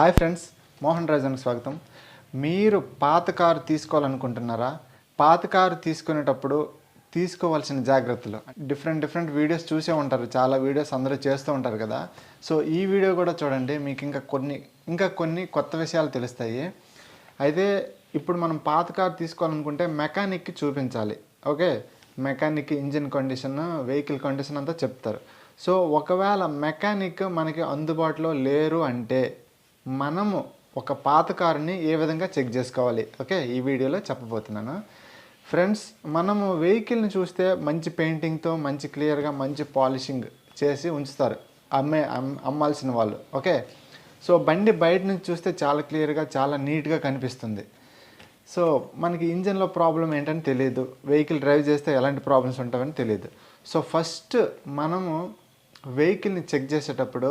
Hi friends Mohan రాజానికి స్వాగతం. మీరు పాత కారు తీసుకోవాలనుకుంటున్నారా? పాత కారు తీసుకునేటప్పుడు తీసుకోవాల్సిన జాగ్రత్తలు. డిఫరెంట్ డిఫరెంట్ వీడియోస్ చూసే ఉంటారు. చాలా వీడియోస్ అందరూ చేస్తూ ఉంటారు కదా. సో ఈ వీడియో కూడా చూడండి. మీకు ఇంకా కొన్ని ఇంకా కొన్ని కొత్త విషయాలు తెలుస్తాయి. అయితే ఇప్పుడు మనం పాత కారు తీసుకోవాలనుకుంటే మెకానిక్కి చూపించాలి. Okay? Mechanic engine condition vehicle condition అంతా చెప్తారు. సో ఒకవేళ మెకానిక్ మనకి అందుబాటులో లేరు అంటే మనము ఒక పాత కారుని ఏ విధంగా చెక్ చేసుకోవాలి? ఓకే ఈ వీడియోలో చెప్పబోతున్నాను. ఫ్రెండ్స్ మనము వెహికల్ని చూస్తే మంచి పెయింటింగ్తో మంచి క్లియర్గా మంచి పాలిషింగ్ చేసి ఉంచుతారు. అమ్మే అమ్మాల్సిన వాళ్ళు. ఓకే సో బండి బయట నుంచి చూస్తే చాలా క్లియర్గా చాలా నీట్గా కనిపిస్తుంది. సో మనకి ఇంజన్లో ప్రాబ్లం ఏంటని తెలియదు వెహికల్ డ్రైవ్ చేస్తే ఎలాంటి ప్రాబ్లమ్స్ ఉంటాయని తెలియదు సో ఫస్ట్ మనము వెహికల్ని చెక్ చేసేటప్పుడు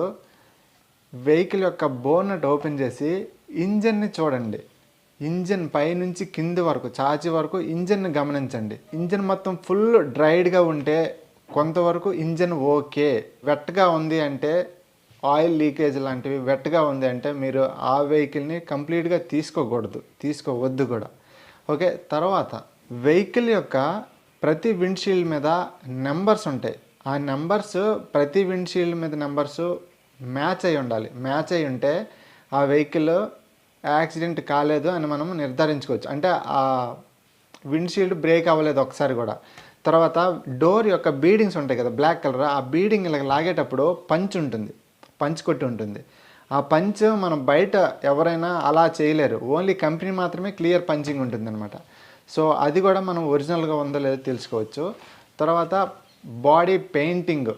వెహికల్ యొక్క బోనట్ ఓపెన్ చేసి ఇంజన్ని చూడండి. ఇంజన్ పైనుంచి కింది వరకు చాచి వరకు ఇంజన్ని గమనించండి. ఇంజన్ మొత్తం ఫుల్ డ్రైడ్గా ఉంటే కొంతవరకు ఇంజన్ ఓకే. వెట్గా ఉంది అంటే ఆయిల్ లీకేజ్ లాంటివి వెట్గా ఉంది అంటే మీరు ఆ వెహికల్ని కంప్లీట్గా తీసుకోకూడదు. తీసుకోవద్దు కూడా. ఓకే? తర్వాత వెహికల్ యొక్క ప్రతి విండ్షీల్డ్ మీద నెంబర్స్ ఉంటాయి. ఆ నెంబర్స్ ప్రతి విండ్షీల్డ్ మీద నెంబర్స్ మ్యాచ్ అయి ఉండాలి. మ్యాచ్ అయి ఉంటే ఆ వెహికల్ యాక్సిడెంట్ కాలేదు అని మనం నిర్ధారించుకోవచ్చు. అంటే ఆ విండ్షీల్డ్ బ్రేక్ అవ్వలేదు ఒకసారి కూడా. తర్వాత డోర్ యొక్క బీడింగ్స్ ఉంటాయి కదా బ్లాక్ కలర్. ఆ బీడింగ్ ఇలా లాగేటప్పుడు పంచ్ ఉంటుంది. పంచ్ కొట్టి ఉంటుంది. ఆ పంచ్ మనం బయట ఎవరైనా అలా చేయలేరు. ఓన్లీ కంపెనీ మాత్రమే క్లియర్ పంచింగ్ ఉంటుందన్నమాట. సో అది కూడా మనం ఒరిజినల్గా ఉందో లేదో తెలుసుకోవచ్చు. తర్వాత బాడీ పెయింటింగ్.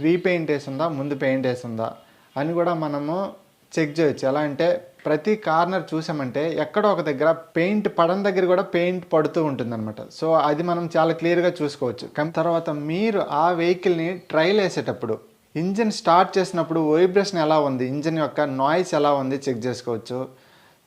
రీపెయింట్ వేసిందా ముందు పెయింట్ వేసిందా అని కూడా మనము చెక్ చేయొచ్చు. ఎలా అంటే ప్రతి కార్నర్ చూసామంటే ఎక్కడో ఒక దగ్గర పెయింట్ పడని దగ్గర కూడా పెయింట్ పడుతూ ఉంటుందన్నమాట. సో అది మనం చాలా క్లియర్గా చూసుకోవచ్చు. కానీ తర్వాత మీరు ఆ వెహికల్ని ట్రైల్ వేసేటప్పుడు ఇంజిన్ స్టార్ట్ చేసినప్పుడు వైబ్రేషన్ ఎలా ఉంది? ఇంజిన్ యొక్క నాయిస్ ఎలా ఉంది? చెక్ చేసుకోవచ్చు.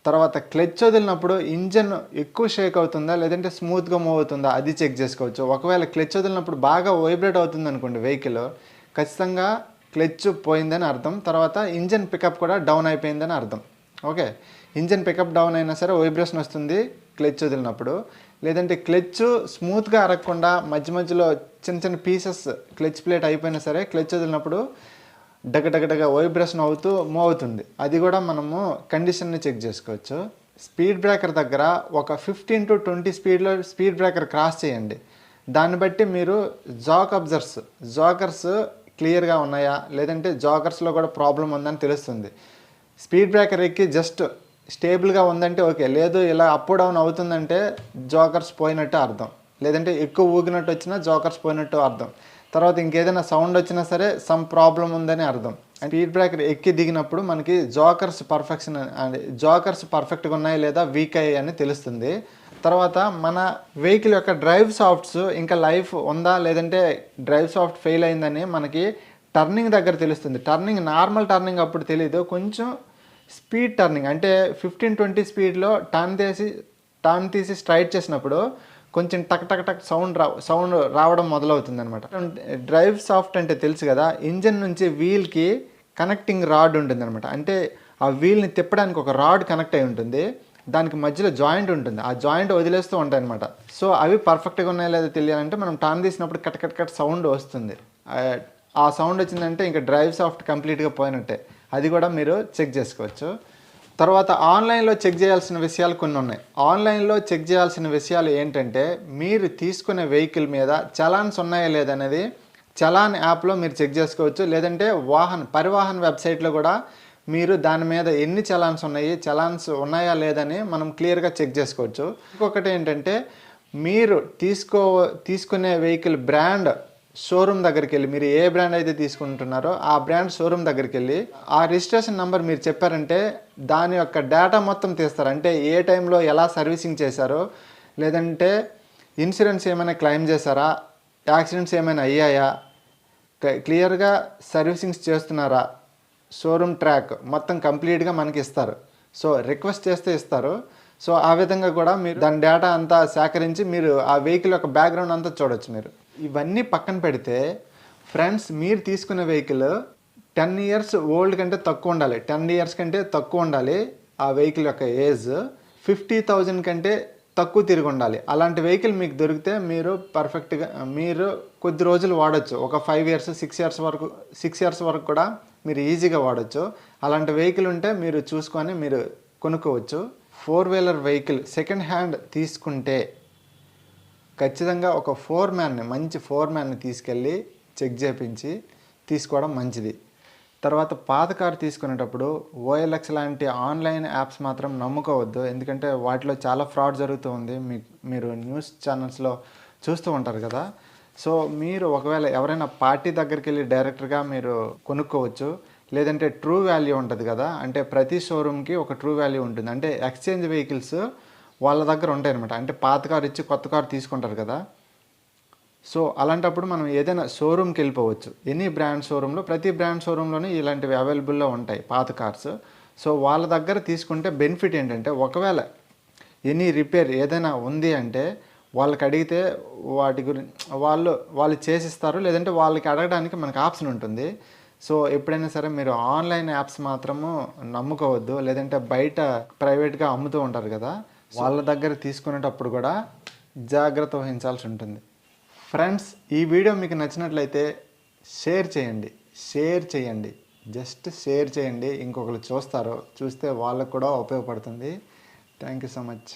తర్వాత క్లచ్ వదిలినప్పుడు ఇంజన్ ఎక్కువ షేక్ అవుతుందా? లేదంటే స్మూత్గా మూవ్ అవుతుందా? అది చెక్ చేసుకోవచ్చు. ఒకవేళ క్లచ్ వదిలినప్పుడు బాగా వైబ్రేట్ అవుతుంది అనుకోండి వెహికల్ ఖచ్చితంగా క్లచ్ పోయిందని అర్థం. తర్వాత ఇంజన్ పికప్ కూడా డౌన్ అయిపోయిందని అర్థం. ఓకే? ఇంజన్ పికప్ డౌన్ అయినా సరే వైబ్రేషన్ వస్తుంది క్లచ్ వదిలినప్పుడు. లేదంటే క్లచ్ స్మూత్గా అరగకుండా మధ్య మధ్యలో చిన్న చిన్న పీసెస్ క్లచ్ ప్లేట్ అయిపోయినా సరే క్లచ్ వదిలినప్పుడు డగడగడగ వైబ్రేషన్ అవుతూ మూవ్ అవుతుంది. అది కూడా మనము కండిషన్ని చెక్ చేసుకోవచ్చు. స్పీడ్ బ్రేకర్ దగ్గర ఒక ఫిఫ్టీన్ టు ట్వంటీ స్పీడ్లో స్పీడ్ బ్రేకర్ క్రాస్ చేయండి. దాన్ని బట్టి మీరు జాక్ అబ్జర్స్ జాకర్స్ క్లియర్గా ఉన్నాయా? లేదంటే జాకర్స్లో కూడా ప్రాబ్లం ఉందని తెలుస్తుంది. స్పీడ్ బ్రేకర్ ఎక్కి జస్ట్ స్టేబుల్గా ఉందంటే ఓకే. లేదు ఇలా అప్ డౌన్ అవుతుందంటే జాకర్స్ పోయినట్టు అర్థం. లేదంటే ఎక్కువ ఊగినట్టు వచ్చినా జాకర్స్ పోయినట్టు అర్థం. తర్వాత ఇంకేదైనా సౌండ్ వచ్చినా సరే సమ్ ప్రాబ్లం ఉందని అర్థం. స్పీడ్ బ్రేకర్ ఎక్కి దిగినప్పుడు మనకి జోకర్స్ పర్ఫెక్షన్ అంటే జోకర్స్ పర్ఫెక్ట్గా ఉన్నాయి లేదా వీక్ అయ్యాయి అని తెలుస్తుంది. తర్వాత మన వెహికల్ యొక్క డ్రైవ్ సాఫ్ట్స్ ఇంకా లైఫ్ ఉందా లేదంటే డ్రైవ్ సాఫ్ట్ ఫెయిల్ అయిందని మనకి టర్నింగ్ దగ్గర తెలుస్తుంది. టర్నింగ్ నార్మల్ టర్నింగ్ అప్పుడు తెలియదు కొంచెం స్పీడ్ టర్నింగ్ అంటే ఫిఫ్టీన్ ట్వంటీ స్పీడ్లో టర్న్ తీసి టర్న్ తీసి స్ట్రైట్ చేసినప్పుడు కొంచెం టక్ టక్ టక్ సౌండ్ రా సౌండ్ రావడం మొదలవుతుంది అనమాట డ్రైవ్ సాఫ్ట్ అంటే తెలుసు కదా ఇంజన్ నుంచి వీల్కి కనెక్టింగ్ రాడ్ ఉంటుంది అనమాట అంటే ఆ వీల్ని తిప్పడానికి ఒక రాడ్ కనెక్ట్ అయి ఉంటుంది. దానికి మధ్యలో జాయింట్ ఉంటుంది. ఆ జాయింట్ వదిలేస్తూ ఉంటాయి అనమాట సో అవి పర్ఫెక్ట్గా ఉన్నాయో లేదో తెలియాలంటే మనం టర్న్ తీసినప్పుడు కట్ కట్ కట్ సౌండ్ వస్తుంది. ఆ- ఆ సౌండ్ వచ్చిందంటే ఇంకా డ్రైవ్ సాఫ్ట్ కంప్లీట్గా పోయినట్టే. అది కూడా మీరు చెక్ చేసుకోవచ్చు. తర్వాత ఆన్లైన్లో చెక్ చేయాల్సిన విషయాలు కొన్ని ఉన్నాయి. ఆన్లైన్లో చెక్ చేయాల్సిన విషయాలు ఏంటంటే మీరు తీసుకునే వెహికల్ మీద చలాన్స్ ఉన్నాయా లేదనేది చలాన్ యాప్లో మీరు చెక్ చేసుకోవచ్చు. లేదంటే వాహన్ పరివాహన్ వెబ్సైట్లో కూడా మీరు దాని మీద ఎన్ని చలాన్స్ ఉన్నాయి చలాన్స్ ఉన్నాయా లేదని మనం క్లియర్గా చెక్ చేసుకోవచ్చు. ఇంకొకటి ఏంటంటే మీరు తీసుకో తీసుకునే వెహికల్ బ్రాండ్ షోరూమ్ దగ్గరికి వెళ్ళి మీరు ఏ బ్రాండ్ అయితే తీసుకుంటున్నారో ఆ బ్రాండ్ షోరూమ్ దగ్గరికి వెళ్ళి ఆ రిజిస్ట్రేషన్ నెంబర్ మీరు చెప్పారంటే దాని యొక్క డేటా మొత్తం తీస్తారు. అంటే ఏ టైంలో ఎలా సర్వీసింగ్ చేశారో లేదంటే ఇన్సూరెన్స్ ఏమైనా క్లెయిమ్ చేశారా యాక్సిడెంట్స్ ఏమైనా అయ్యాయా క్లియర్గా సర్వీసింగ్స్ చేస్తున్నారా షోరూమ్ ట్రాక్ మొత్తం కంప్లీట్గా మనకి ఇస్తారు. సో రిక్వెస్ట్ చేస్తే ఇస్తారు. సో ఆ విధంగా కూడా మీరు దాని డేటా అంతా సేకరించి మీరు ఆ వెహికల్ యొక్క బ్యాక్గ్రౌండ్ అంతా చూడొచ్చు మీరు. ఇవన్నీ పక్కన పెడితే ఫ్రెండ్స్ మీరు తీసుకున్న వెహికల్ టెన్ ఇయర్స్ ఓల్డ్ కంటే తక్కువ ఉండాలి. టెన్ ఇయర్స్ కంటే తక్కువ ఉండాలి ఆ వెహికల్ యొక్క ఏజ్. ఫిఫ్టీ థౌజండ్ కంటే తక్కువ తిరిగి ఉండాలి. అలాంటి వెహికల్ మీకు దొరికితే మీరు పర్ఫెక్ట్గా మీరు కొద్ది రోజులు వాడచ్చు. ఒక ఫైవ్ ఇయర్స్ సిక్స్ ఇయర్స్ వరకు సిక్స్ ఇయర్స్ వరకు కూడా మీరు ఈజీగా వాడచ్చు. అలాంటి వెహికల్ ఉంటే మీరు చూసుకొని మీరు కొనుక్కోవచ్చు. Four wheeler vehicle second hand తీసుకుంటే ఖచ్చితంగా ఒక ఫోర్ మ్యాన్ని మంచి ఫోర్ మ్యాన్ని తీసుకెళ్ళి చెక్ చేపించి తీసుకోవడం మంచిది. తర్వాత పాత కారు తీసుకునేటప్పుడు ఓఎల్ఎక్స్ లాంటి ఆన్లైన్ యాప్స్ మాత్రం నమ్ముకోవద్దు. ఎందుకంటే వాటిలో చాలా ఫ్రాడ్ జరుగుతూ ఉంది. మీ మీరు న్యూస్ ఛానల్స్లో చూస్తూ ఉంటారు కదా. సో మీరు ఒకవేళ ఎవరైనా పార్టీ దగ్గరికి వెళ్ళి డైరెక్ట్గా మీరు కొనుక్కోవచ్చు. లేదంటే ట్రూ వాల్యూ ఉంటుంది కదా. అంటే ప్రతి షోరూమ్కి ఒక ట్రూ వాల్యూ ఉంటుంది. అంటే ఎక్స్చేంజ్ వెహికల్స్ వాళ్ళ దగ్గర ఉంటాయి అనమాట అంటే పాత కారు ఇచ్చి కొత్త కారు తీసుకుంటారు కదా. సో అలాంటప్పుడు మనం ఏదైనా షోరూమ్కి వెళ్ళిపోవచ్చు. ఎనీ బ్రాండ్ షోరూంలో ప్రతి బ్రాండ్ షోరూంలోనే ఇలాంటివి అవైలబుల్లో ఉంటాయి పాత కార్స్. సో వాళ్ళ దగ్గర తీసుకుంటే బెనిఫిట్ ఏంటంటే ఒకవేళ ఎనీ రిపేర్ ఏదైనా ఉంది అంటే వాళ్ళకి అడిగితే వాటి గురించి వాళ్ళు వాళ్ళు చేసిస్తారు. లేదంటే వాళ్ళకి అడగడానికి మనకు ఆప్షన్ ఉంటుంది. సో ఎప్పుడైనా సరే మీరు ఆన్లైన్ యాప్స్ మాత్రము నమ్ముకోవద్దు. లేదంటే బయట ప్రైవేట్గా అమ్ముతూ ఉంటారు కదా. వాళ్ళ దగ్గర తీసుకునేటప్పుడు కూడా జాగ్రత్త వహించాల్సి ఉంటుంది. ఫ్రెండ్స్ ఈ వీడియో మీకు నచ్చినట్లయితే షేర్ చేయండి. షేర్ చేయండి. జస్ట్ షేర్ చేయండి. ఇంకొకరు చూస్తారు చూస్తే వాళ్ళకు కూడా ఉపయోగపడుతుంది. Thank you so much